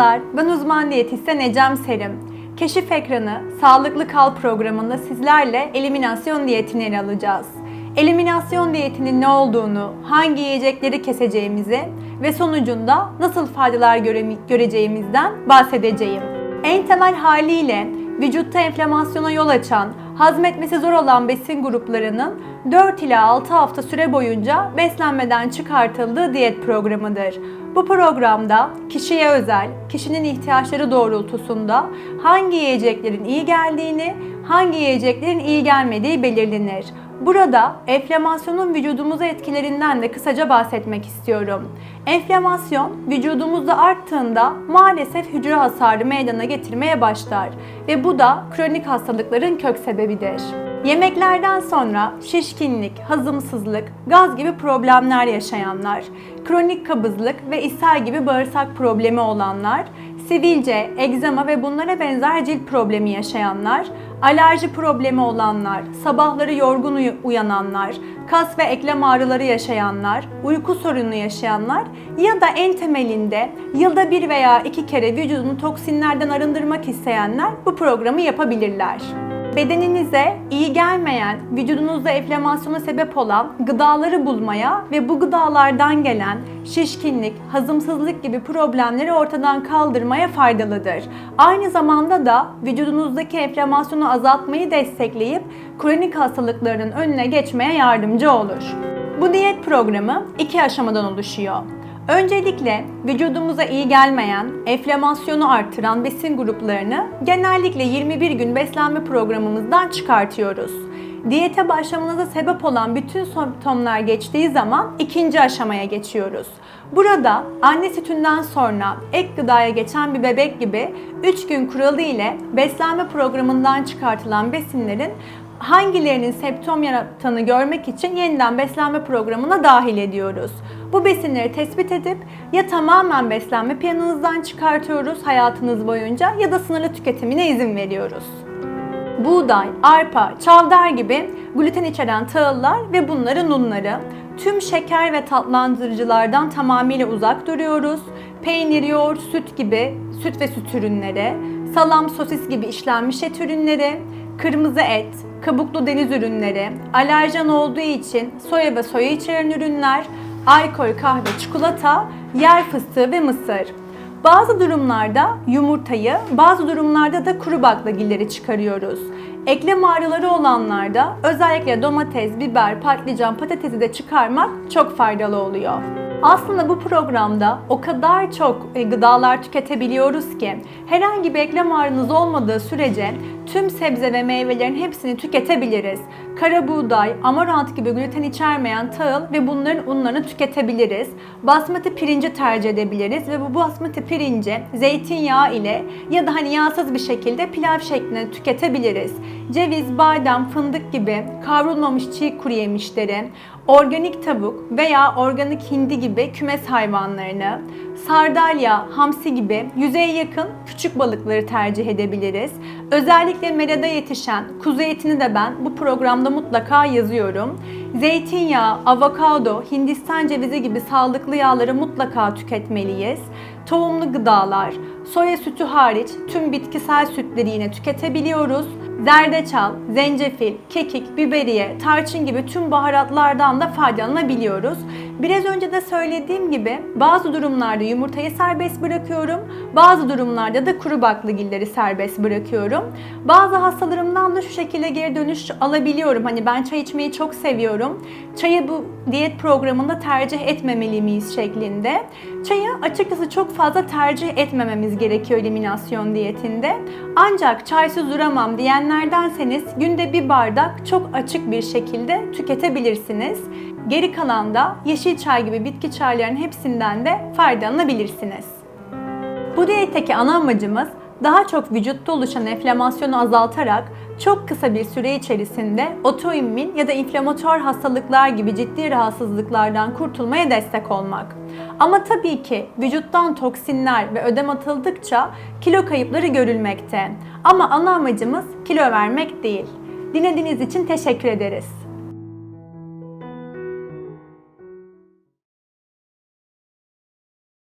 Merhabalar, ben uzman diyetisyen Ecem Serim. Keşif Ekranı Sağlıklı Kal programında sizlerle eliminasyon diyetini ele alacağız. Eliminasyon diyetinin ne olduğunu, hangi yiyecekleri keseceğimizi ve sonucunda nasıl faydalar göre- göreceğimizden bahsedeceğim. En temel haliyle vücutta enflamasyona yol açan, hazmetmesi zor olan besin gruplarının 4 ila 6 hafta süre boyunca beslenmeden çıkartıldığı diyet programıdır. Bu programda kişiye özel, kişinin ihtiyaçları doğrultusunda hangi yiyeceklerin iyi geldiğini, hangi yiyeceklerin iyi gelmediği belirlenir. Burada enflamasyonun vücudumuza etkilerinden de kısaca bahsetmek istiyorum. Enflamasyon vücudumuzda arttığında maalesef hücre hasarı meydana getirmeye başlar ve bu da kronik hastalıkların kök sebebidir. Yemeklerden sonra şişkinlik, hazımsızlık, gaz gibi problemler yaşayanlar, kronik kabızlık ve ishal gibi bağırsak problemi olanlar, sivilce, egzama ve bunlara benzer cilt problemi yaşayanlar, alerji problemi olanlar, sabahları yorgun uyananlar, kas ve eklem ağrıları yaşayanlar, uyku sorunu yaşayanlar ya da en temelinde yılda bir veya iki kere vücudunu toksinlerden arındırmak isteyenler bu programı yapabilirler. Bedeninize iyi gelmeyen, vücudunuzda enflamasyona sebep olan gıdaları bulmaya ve bu gıdalardan gelen şişkinlik, hazımsızlık gibi problemleri ortadan kaldırmaya faydalıdır. Aynı zamanda da vücudunuzdaki enflamasyonu azaltmayı destekleyip kronik hastalıkların önüne geçmeye yardımcı olur. Bu diyet programı iki aşamadan oluşuyor. Öncelikle vücudumuza iyi gelmeyen, enflamasyonu artıran besin gruplarını genellikle 21 gün beslenme programımızdan çıkartıyoruz. Diyete başlamanıza sebep olan bütün semptomlar geçtiği zaman ikinci aşamaya geçiyoruz. Burada anne sütünden sonra ek gıdaya geçen bir bebek gibi 3 gün kuralı ile beslenme programından çıkartılan besinlerin hangilerinin septom yarattığını görmek için yeniden beslenme programına dahil ediyoruz. Bu besinleri tespit edip ya tamamen beslenme planınızdan çıkartıyoruz hayatınız boyunca ya da sınırlı tüketimine izin veriyoruz. Buğday, arpa, çavdar gibi gluten içeren tahıllar ve bunların unları, tüm şeker ve tatlandırıcılardan tamamıyla uzak duruyoruz. Peynir, yoğurt, süt gibi süt ve süt ürünleri, salam, sosis gibi işlenmiş et ürünleri, kırmızı et, kabuklu deniz ürünleri, alerjen olduğu için soya ve soya içeren ürünler, alkol, kahve, çikolata, yer fıstığı ve mısır. Bazı durumlarda yumurtayı, bazı durumlarda da kuru baklagilleri çıkarıyoruz. Eklem ağrıları olanlarda özellikle domates, biber, patlıcan, patatesi de çıkarmak çok faydalı oluyor. Aslında bu programda o kadar çok e, gıdalar tüketebiliyoruz ki herhangi bir eklem ağrınız olmadığı sürece tüm sebze ve meyvelerin hepsini tüketebiliriz. Kara buğday, amarant gibi gluten içermeyen tahıl ve bunların unlarını tüketebiliriz. Basmati pirinci tercih edebiliriz ve bu basmati pirinci zeytinyağı ile ya da hani yağsız bir şekilde pilav şeklinde tüketebiliriz. Ceviz, badem, fındık gibi kavrulmamış çiğ kuru yemişleri, organik tavuk veya organik hindi gibi kümes hayvanlarını, sardalya, hamsi gibi yüzeye yakın küçük balıkları tercih edebiliriz. Özellikle merada yetişen kuzu etini de ben bu programda mutlaka yazıyorum. Zeytinyağı, avokado, hindistan cevizi gibi sağlıklı yağları mutlaka tüketmeliyiz. Tohumlu gıdalar, soya sütü hariç tüm bitkisel sütleri yine tüketebiliyoruz. Zerdeçal, zencefil, kekik, biberiye, tarçın gibi tüm baharatlardan da faydalanabiliyoruz. Biraz önce de söylediğim gibi bazı durumlarda yumurtayı serbest bırakıyorum. Bazı durumlarda da kuru baklagilleri serbest bırakıyorum. Bazı hastalarımdan da şu şekilde geri dönüş alabiliyorum. Hani ben çay içmeyi çok seviyorum. Çayı bu diyet programında tercih etmemeli miyiz şeklinde. Çayı açıkçası çok fazla tercih etmememiz gerekiyor eliminasyon diyetinde. Ancak çaysız duramam diyenlerdenseniz günde bir bardak çok açık bir şekilde tüketebilirsiniz. Geri kalan da yeşil çay gibi bitki çaylarının hepsinden de faydalanabilirsiniz. Bu diyetteki ana amacımız daha çok vücutta oluşan enflamasyonu azaltarak çok kısa bir süre içerisinde otoimmün ya da inflamatuar hastalıklar gibi ciddi rahatsızlıklardan kurtulmaya destek olmak. Ama tabii ki vücuttan toksinler ve ödem atıldıkça kilo kayıpları görülmekte. Ama ana amacımız kilo vermek değil. Dinlediğiniz için teşekkür ederiz.